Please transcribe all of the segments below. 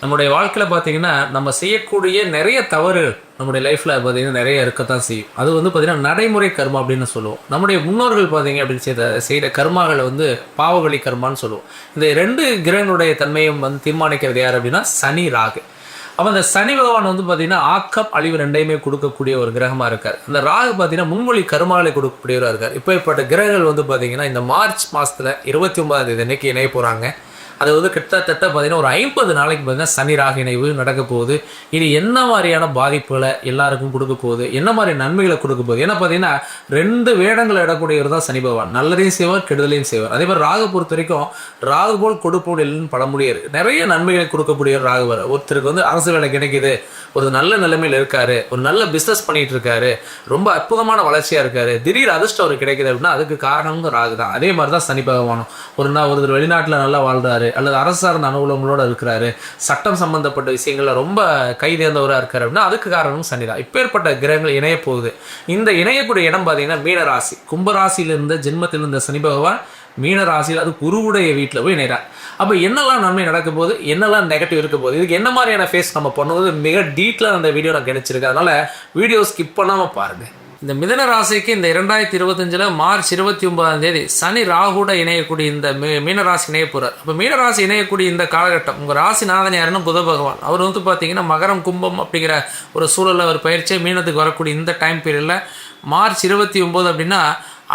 நம்முடைய வாழ்க்கையில் பார்த்தீங்கன்னா நம்ம செய்யக்கூடிய நிறைய தவறு நம்முடைய லைஃப்பில் பார்த்தீங்கன்னா நிறைய இருக்கத்தான் செய்யும். அது வந்து பார்த்தீங்கன்னா நடைமுறை கர்மா அப்படின்னு சொல்லுவோம். நம்முடைய முன்னோர்கள் பார்த்தீங்க அப்படின்னு செய்த செய்த கர்மாகளை வந்து பாவகளி கர்மான்னு சொல்லுவோம். இந்த ரெண்டு கிரகனுடைய தன்மையும் வந்து தீர்மானிக்கிறது யார் அப்படின்னா சனி ராகு. அப்போ அந்த சனி பகவான் வந்து பார்த்தீங்கன்னா ஆக்கம் அழிவு ரெண்டையுமே கொடுக்கக்கூடிய ஒரு கிரகமாக இருக்கார். அந்த ராகு பார்த்தீங்கன்னா முன்மொழி கருமாலை கொடுக்கக்கூடியவராக இருக்கார். இப்போ இப்பட்ட கிரகங்கள் வந்து பார்த்தீங்கன்னா இந்த மார்ச் மாதத்தில் இருபத்தி ஒன்பதாம் தேதி அன்னைக்கு இணைய போகிறாங்க அது வந்து கிட்டத்தட்ட பார்த்தீங்கன்னா ஒரு ஐம்பது நாளைக்கு பார்த்தீங்கன்னா சனி ராக இணைவு நடக்க போகுது. இது என்ன மாதிரியான பாதிப்புகளை எல்லாருக்கும் கொடுக்க போகுது? என்ன மாதிரி நன்மைகளை கொடுக்க போகுது? ஏன்னா பார்த்தீங்கன்னா ரெண்டு வேடங்களை இடக்கூடியவர் தான் சனி பகவான். நல்லதையும் செய்வார் கெடுதலையும் செய்வார். அதே மாதிரி ராகு பொறுத்த வரைக்கும் ராகு போல் கொடுப்போம் இல்லைன்னு நிறைய நன்மைகளை கொடுக்கக்கூடியவர் ராகுவர் ஒருத்தருக்கு வந்து அரசு வேலை கிடைக்குது. ஒரு நல்ல நிலைமையில் இருக்காரு. ஒரு நல்ல பிஸ்னஸ் பண்ணிட்டு இருக்காரு. ரொம்ப அற்புதமான வளர்ச்சியாக இருக்காரு. திடீர் அதிர்ஷ்டம் அவர் கிடைக்குது அப்படின்னா அதுக்கு காரணமும் ராகு தான். அதே மாதிரி தான் சனி பகவானும். ஒரு நாள் ஒருத்தர் வெளிநாட்டில் நல்லா இருக்கிறாரு அல்லது அரசு சார்ந்த அனுகூலங்களோட இருக்கிறாரு சட்டம் சம்பந்தப்பட்ட விஷயங்களில் ரொம்ப கைதேர்ந்தவராக இருக்கார் அப்படின்னா அதுக்கு காரணமும் சனி தான் இப்பேற்பட்ட கிரகங்கள் இணைய போகுது. இந்த இணையக்கூடிய இடம் பார்த்தீங்கன்னா மீனராசி. கும்பராசியிலிருந்த ஜென்மத்தில் இருந்த சனி பகவான் மீன ராசியில் அது குருவுடைய வீட்டில் போய் இணைகிறார் அப்போ என்னெல்லாம் நன்மை நடக்க போகுது? என்னெல்லாம் நெகட்டிவ் இருக்க போகுது? இதுக்கு என்ன மாதிரியான ஃபேஸ் நம்ம பண்ணுவது மிக டீட்டெயிலாக அந்த வீடியோ நான் கிடைச்சிருக்கேன் அதனால் வீடியோ ஸ்கிப் பண்ணாமல் பாருங்கள் இந்த மிதன ராசிக்கு இந்த இரண்டாயிரத்தி இருபத்தஞ்சில் மார்ச் இருபத்தி ஒன்பதாம் தேதி சனி ராகுட இணையக்கூடிய இந்த மீ மீனராசி இணைய போகிறார் அப்போ மீனராசி இணையக்கூடிய இந்த காலகட்டம் உங்கள் ராசிநாதன் யாருன்னா புத பகவான். அவர் வந்து பார்த்தீங்கன்னா மகரம் கும்பம் அப்படிங்கிற ஒரு சூழலில் ஒரு பயிற்சியை மீனத்துக்கு வரக்கூடிய இந்த டைம் பீரியடில் மார்ச் இருபத்தி ஒம்பது அப்படின்னா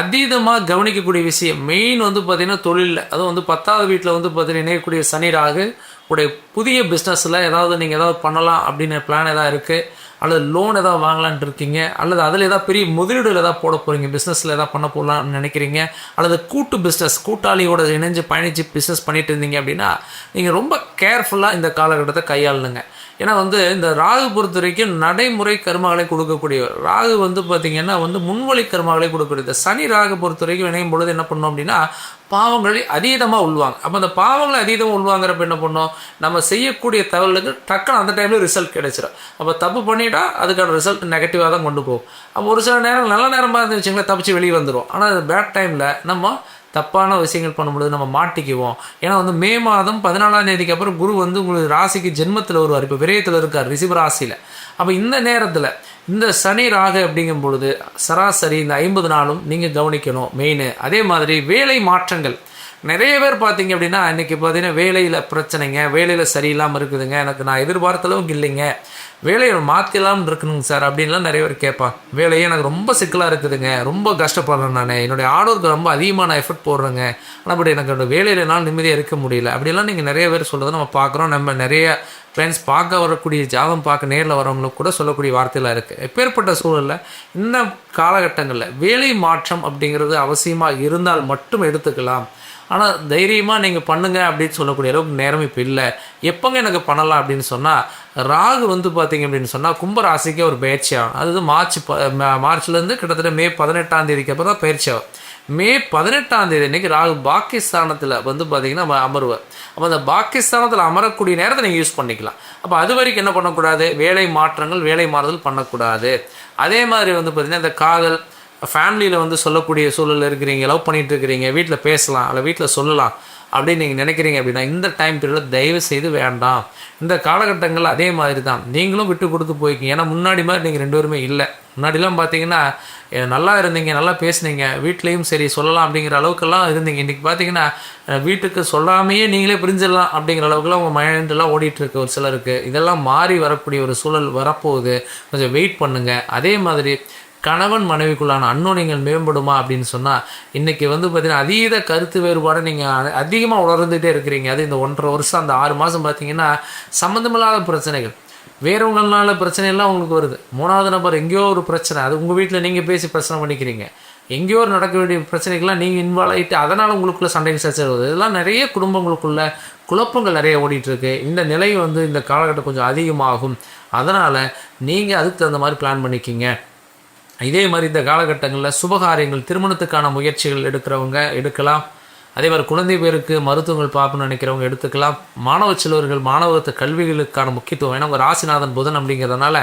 அதீதமாக கவனிக்கக்கூடிய விஷயம். மெயின் வந்து பார்த்திங்கன்னா தொழிலில். அதுவும் வந்து பத்தாவது வீட்டில் வந்து பார்த்தீங்கன்னா இணையக்கூடிய சனி ராகு உடைய புதிய பிஸ்னஸில் ஏதாவது நீங்கள் ஏதாவது பண்ணலாம் அப்படின்னு பிளான் எதாவது இருக்குது அல்லது லோன் ஏதாவது வாங்கலான்ட்டு இருக்கீங்க அல்லது அதில் ஏதாவது பெரிய முதலீடுகள் ஏதாவது போட போகிறீங்க பிஸ்னஸில் ஏதாவது பண்ண போகலான்னு நினைக்கிறீங்க அல்லது கூட்டு பிஸ்னஸ் கூட்டாளியோட இணைஞ்சு பயணித்து பிஸ்னஸ் பண்ணிட்டு இருந்தீங்க அப்படின்னா நீங்கள் ரொம்ப கேர்ஃபுல்லாக இந்த காலகட்டத்தை கையாளுங்க. ஏன்னா வந்து இந்த ராகு பொறுத்த வரைக்கும் நடைமுறை கர்மாக்களை கொடுக்கக்கூடியவர் ராகு வந்து பார்த்திங்கன்னா வந்து முன்வழி கர்மாக்களை கொடுக்கக்கூடியது சனி ராகு பொறுத்த வரைக்கும் இணையும் பொழுது என்ன பண்ணோம் அப்படின்னா பாவங்களை அதீதமாக உள்வாங்க. அப்போ அந்த பாவங்களை அதீதமாக உள்வாங்கிறப்ப என்ன பண்ணோம்? நம்ம செய்யக்கூடிய தகவலுக்கு டக்குன்னு அந்த டைமில் ரிசல்ட் கிடைச்சிடும் அப்போ தப்பு பண்ணிட்டா அதுக்கான ரிசல்ட் நெகட்டிவாக தான் கொண்டு போகும். அப்போ ஒரு சில நேரம் நல்ல நேரமாக இருந்துச்சுங்களேன் தப்பிச்சு வெளியே வந்துடும் ஆனால் பேட் டைமில் நம்ம தப்பான விஷயங்கள் பண்ணும்பொழுது நம்ம மாட்டிக்குவோம். ஏன்னா வந்து மே மாதம் பதினாலாம் தேதிக்கு அப்புறம் குரு வந்து உங்களுக்கு ராசிக்கு ஜென்மத்தில் வருவார். இப்போ விரயத்தில் இருக்கார் ரிசிப ராசியில். அப்போ இந்த நேரத்தில் இந்த சனி ராகு அப்படிங்கும் பொழுது சராசரி இந்த ஐம்பது நாளும் நீங்கள் கவனிக்கணும் மெயின் அதே மாதிரி வேலை மாற்றங்கள். நிறைய பேர் பார்த்தீங்க அப்படின்னா இன்றைக்கி பார்த்தீங்கன்னா வேலையில் பிரச்சனைங்க வேலையில் சரியில்லாமல் இருக்குதுங்க. எனக்கு நான் எதிர்பார்த்த அளவுக்கு இல்லைங்க. வேலையை மாற்றிடலாம்னு இருக்கணுங்க சார் அப்படின்லாம் நிறைய பேர் கேட்பான் வேலையே எனக்கு ரொம்ப சிக்கலாக இருக்குதுங்க. ரொம்ப கஷ்டப்படுறேன் நான். என்னுடைய ஆர்டருக்கு ரொம்ப அதிகமாக நான் எஃபர்ட் போடுறேங்க. ஆனால் பட் எனக்கு அந்த வேலையில் என்னால் நிம்மதியாக இருக்க முடியல. அப்படிலாம் நீங்கள் நிறைய பேர் சொல்கிறத நம்ம பார்க்குறோம். நம்ம நிறைய ஃப்ரெண்ட்ஸ் பார்க்க வரக்கூடிய ஜாதம் பார்க்க நேரில் வரவங்களுக்கு கூட சொல்லக்கூடிய வார்த்தையெல்லாம் இருக்குது எப்பேற்பட்ட சூழலில் இந்த காலகட்டங்களில் வேலை மாற்றம் அப்படிங்கிறது அவசியமாக இருந்தால் மட்டும் எடுத்துக்கலாம். ஆனால் தைரியமாக நீங்கள் பண்ணுங்க அப்படின்னு சொல்லக்கூடிய அளவுக்கு நேரம் இப்போ இல்லை. எப்போங்க எனக்கு பண்ணலாம் அப்படின்னு சொன்னால் ராகு வந்து பார்த்தீங்க அப்படின்னு சொன்னால் கும்பராசிக்கே ஒரு பயிற்சி ஆகும் அது மார்ச் ப மார்ச்லேருந்து கிட்டத்தட்ட மே பதினெட்டாம் தேதிக்கு அப்புறம் தான் பயிற்சி ஆகும் மே பதினெட்டாம் தேதி அன்னைக்கு ராகு பாகிஸ்தானத்தில் வந்து பார்த்தீங்கன்னா அம- அமருவார். அப்போ அந்த பாகிஸ்தானத்தில் அமரக்கூடிய நேரத்தை நீங்கள் யூஸ் பண்ணிக்கலாம். அப்போ அது வரைக்கும் என்ன பண்ணக்கூடாது? வேலை மாற்றங்கள் வேலை மாறுதல் பண்ணக்கூடாது. அதே மாதிரி வந்து பார்த்திங்கன்னா இந்த காதல் ஃபேமிலியில் வந்து சொல்லக்கூடிய சூழலில் இருக்கிறீங்க லவ் பண்ணிகிட்டு இருக்கிறீங்க வீட்டில் பேசலாம் அல்ல வீட்டில் சொல்லலாம் அப்படின்னு நீங்கள் நினைக்கிறீங்க அப்படின்னா இந்த டைம் பீரியடில் தயவு செய்து வேண்டாம். இந்த காலகட்டங்களில் அதே மாதிரி தான் நீங்களும் விட்டு கொடுத்து போய்க்கிங்க. ஏன்னா முன்னாடி மாதிரி நீங்கள் ரெண்டு பேருமே இல்லை. முன்னாடிலாம் பார்த்தீங்கன்னா நல்லா இருந்தீங்க நல்லா பேசுனீங்க வீட்லேயும் சரி சொல்லலாம் அப்படிங்கிற அளவுக்கெல்லாம் இருந்தீங்க. இன்றைக்கி பார்த்தீங்கன்னா வீட்டுக்கு சொல்லாமையே நீங்களே பிரிஞ்சிடலாம் அப்படிங்கிற அளவுக்குலாம் உங்கள் மைண்டெல்லாம் ஓடிட்டுருக்கு ஒரு சிலருக்கு. இதெல்லாம் மாறி வரக்கூடிய ஒரு சூழல் வரப்போகுது. கொஞ்சம் வெயிட் பண்ணுங்கள் அதே மாதிரி கணவன் மனைவிக்குள்ளான அன்னோனியங்கள் மேம்படுமா அப்படின்னு சொன்னால் இன்றைக்கி வந்து பார்த்திங்கன்னா அதீத கருத்து வேறுபாடு நீங்கள் அதிகமாக உணர்ந்துகிட்டே இருக்கிறீங்க. அது இந்த ஒன்றரை வருஷம் அந்த ஆறு மாதம் பார்த்தீங்கன்னா சம்மந்தமில்லாத பிரச்சனைகள். வேறவங்களால பிரச்சனையெல்லாம் உங்களுக்கு வருது. மூணாவது நபர் எங்கேயோ ஒரு பிரச்சனை. அது உங்கள் வீட்டில் நீங்கள் பேசி பிரச்சனை பண்ணிக்கிறீங்க. எங்கேயோ ஒரு நடக்க வேண்டிய பிரச்சனைகள்லாம் நீங்கள் இன்வால்வ் ஆகிட்டு அதனால் உங்களுக்குள்ளே சண்டைகள் சச்சரவு வருது. இதெல்லாம் நிறைய குடும்பங்களுக்குள்ள குழப்பங்கள் நிறைய ஓடிட்டுருக்கு. இந்த நிலை வந்து இந்த காலகட்டம் கொஞ்சம் அதிகமாகும். அதனால் நீங்கள் அதுக்கு தகுந்த மாதிரி பிளான் பண்ணிக்கிங்க. இதே மாதிரி இந்த காலகட்டங்களில் சுபகாரியங்கள் திருமணத்துக்கான முயற்சிகள் எடுக்கிறவங்க எடுக்கலாம். அதே மாதிரி குழந்தை பேருக்கு மருத்துவங்கள் பார்க்கணும்னு நினைக்கிறவங்க எடுத்துக்கலாம். மாணவ செல்வர்கள் மாணவத்து கல்விகளுக்கான முக்கியத்துவம். ஏன்னா உங்கள் ராசிநாதன் புதன் அப்படிங்கிறதுனால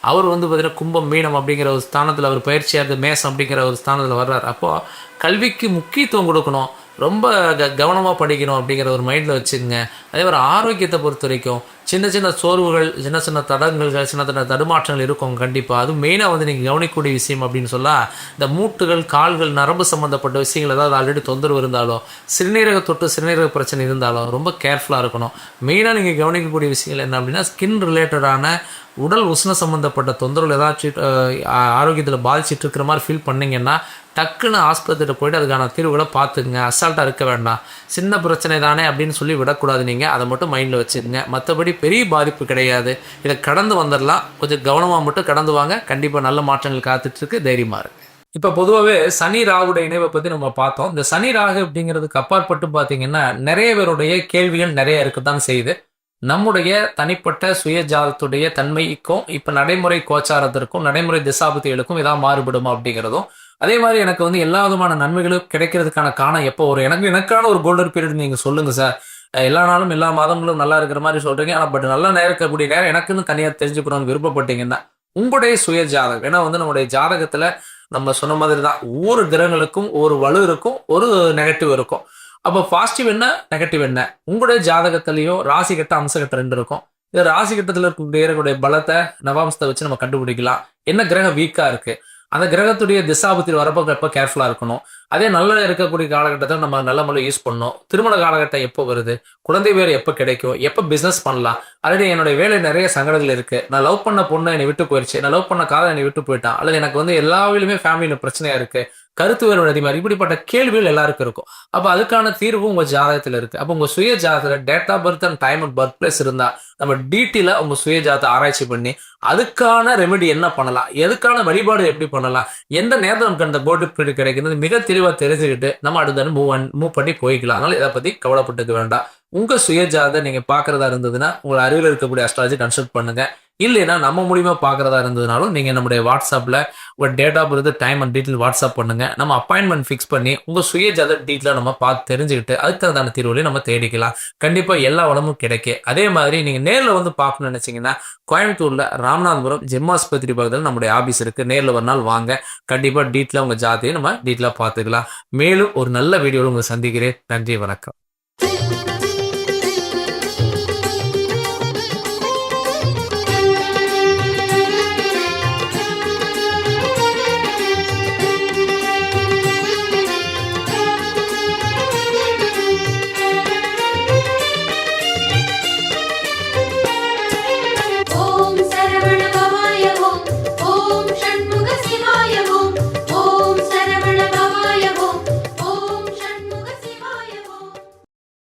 அவர் வந்து பார்த்திங்கன்னா கும்பம் மீனம் அப்படிங்கிற ஒரு ஸ்தானத்தில் அவர் பயிற்சியாக மேசம் அப்படிங்கிற ஒரு ஸ்தானத்தில் வர்றார். அப்போது கல்விக்கு முக்கியத்துவம் கொடுக்கணும். ரொம்ப க கவனமாக படிக்கணும் அப்படிங்கிற ஒரு மைண்டில் வச்சுக்கோங்க. அதே மாதிரி ஆரோக்கியத்தை பொறுத்த வரைக்கும் சின்ன சின்ன சோர்வுகள் சின்ன சின்ன தடங்கல்கள் சின்ன சின்ன தடுமாற்றங்கள் இருக்கும் கண்டிப்பாக அது மெயினாக வந்து நீங்கள் கவனிக்கக்கூடிய விஷயம் அப்படின்னு சொன்னால் இந்த மூட்டுகள் கால்கள் நரம்பு சம்மந்தப்பட்ட விஷயங்கள் ஏதாவது ஆல்ரெடி தொந்தரவு இருந்தாலும் சிறுநீரக தொட்டு சிறுநீரக பிரச்சனை இருந்தாலும் ரொம்ப கேர்ஃபுல்லாக இருக்கணும். மெயினாக நீங்கள் கவனிக்கக்கூடிய விஷயங்கள் என்ன அப்படின்னா ஸ்கின் ரிலேட்டடான உடல் உஷ்ண சம்மந்தப்பட்ட தொந்தரவு ஏதாச்சும் ஆரோக்கியத்தில் பாதிச்சிட்டு இருக்கிற மாதிரி ஃபீல் பண்ணிங்கன்னா டக்குன்னு ஆஸ்பத்திரியில் போயிட்டு அதுக்கான தீர்வுகளை பார்த்துக்குங்க. அசால்ட்டாக இருக்க வேண்டாம். சின்ன பிரச்சனை தானே அப்படின்னு சொல்லி விடக்கூடாது நீங்கள் அதை மட்டும் மைண்டில் வச்சுருங்க மற்றபடி பெரிய பாதிப்பு கிடையாது. இதை கடந்து வந்துடலாம். கொஞ்சம் கவனமாக மட்டும் கடந்து வாங்க. கண்டிப்பாக நல்ல மாற்றங்கள் காத்துட்ருக்கு. தைரியமாக இருக்குது இப்போ பொதுவாகவே சனி ராகுடைய இணைவை பற்றி நம்ம பார்த்தோம். இந்த சனி ராகு அப்படிங்கிறதுக்கு அப்பாற்பட்டு பார்த்தீங்கன்னா நிறைய பேருடைய கேள்விகள் நிறைய இருக்கத்தான் செய்யுது. நம்முடைய தனிப்பட்ட சுய ஜாதத்துடைய தன்மைக்கும் இப்போ நடைமுறை கோச்சாரத்திற்கும் நடைமுறை திசாபுத்திகளுக்கும் ஏதாவது மாறுபடுமா அப்படிங்கிறதும் அதே மாதிரி எனக்கு வந்து எல்லா விதமான நன்மைகளும் கிடைக்கிறதுக்கான காரணம் எப்போ ஒரு எனக்கு எனக்கான ஒரு கோல்டன் பீரியட் நீங்கள் சொல்லுங்க சார் எல்லா நாளும் எல்லா மாதங்களும் நல்லா இருக்கிற மாதிரி சொல்றீங்க. ஆனால் பட் நல்லா நேரம் இருக்கக்கூடிய நேரம் எனக்குன்னு தனியாக தெரிஞ்சுக்கணும்னு விருப்பப்பட்டீங்கன்னா உங்களுடைய சுய ஜாதகம் ஏன்னா வந்து நம்முடைய ஜாதகத்தில் நம்ம சொன்ன மாதிரி தான் ஒவ்வொரு கிரகங்களுக்கும் ஒரு வலு இருக்கும் ஒரு நெகட்டிவ் இருக்கும். அப்போ பாசிட்டிவ் என்ன? நெகட்டிவ் என்ன? உங்களுடைய ஜாதகத்திலையும் ராசி கட்ட அம்சகட்ட ரெண்டு இருக்கும். இது ராசி கட்டத்தில் இருக்கக்கூடிய பலத்தை நவாம்சத்தை வச்சு நம்ம கண்டுபிடிக்கலாம். என்ன கிரகம் வீக்கா இருக்கு? அந்த கிரகத்துடைய திசாபத்தில் வரப்போ எப்போ கேர்ஃபுல்லாக இருக்கணும். அதே நல்ல இருக்கக்கூடிய காலகட்டத்தை நம்ம நல்ல முறையில் யூஸ் பண்ணணும். திருமண காலகட்டம் எப்போ வருது? குழந்தை வேறு எப்போ கிடைக்கும்? எப்போ பிஸ்னஸ் பண்ணலாம்? ஆல்ரெடி என்னுடைய வேலை நிறைய சங்கடங்கள் இருக்குது நான் லவ் பண்ண பொண்ணு என்னை விட்டு போயிடுச்சு நான் லவ் பண்ண காதல் என்னை விட்டு போயிட்டான். அல்லது எனக்கு வந்து எல்லா வேலையுமே ஃபேமிலியில் பிரச்சனையாக இருக்குது கருத்து வேறுபாடு அதிகமாக இப்படிப்பட்ட கேள்விகள் எல்லாருக்கும் இருக்கும். அப்போ அதுக்கான தீர்வு உங்கள் ஜாதகத்தில் இருக்குது அப்போ உங்கள் சுய ஜாதகத்தில் date of birth and time and birth place இருந்தால் நம்ம டீட்டெயிலாக உங்கள் சுய ஜாதகத்தை ஆராய்ச்சி பண்ணி அதுக்கான ரெமெடி என்ன பண்ணலாம்? எதுக்கான வழிபாடு எப்படி பண்ணலாம்? எந்த நேரத்தில் நமக்கு அந்த போர்டு பீரியட் கிடைக்கிறது? மிக தெளிவாக தெரிஞ்சுக்கிட்டு நம்ம அடுத்த மூவ் மூவ் பண்ணி போய்க்கலாம். அதனால இதை பற்றி கவலைப்பட்டுக்க வேண்டாம். உங்கள் சுயஜாதை நீங்கள் பார்க்குறதா இருந்ததுன்னா உங்கள் அருகில் இருக்கக்கூடிய அஸ்ட்ராலஜி கன்சல்ட் பண்ணுங்கள் இல்லைன்னா நம்ம மூலியமா பார்க்குறதா இருந்ததுனாலும் நீங்கள் நம்முடைய வாட்ஸ்அப்பில் உங்கள் date of birth time and detail WhatsApp பண்ணுங்கள் நம்ம அப்பாயின்மெண்ட் ஃபிக்ஸ் பண்ணி உங்கள் சுயஜாத டீட்டெயிலாக நம்ம பார்த்து தெரிஞ்சுக்கிட்டு அதுக்கு தகுந்தான தீர்வுகளையும் நம்ம தேடிக்கலாம். கண்டிப்பாக எல்லா வளமும் கிடைக்கும். அதே மாதிரி நீங்கள் நேரில் வந்து பார்க்கணும்னு நினச்சிங்கன்னா கோயம்புத்தூரில் ராமநாதபுரம் ஜெம்மாஸ்பத்திரி பக்கத்தில் நம்முடைய ஆஃபீஸ் இருக்குது நேரில் ஒரு நாள் வாங்க. கண்டிப்பாக டீட்டெயிலாக உங்கள் ஜாதையும் நம்ம டீட்டெயிலாக பார்த்துக்கலாம். மேலும் ஒரு நல்ல வீடியோவில் உங்களை சந்திக்கிறேன். நன்றி வணக்கம்.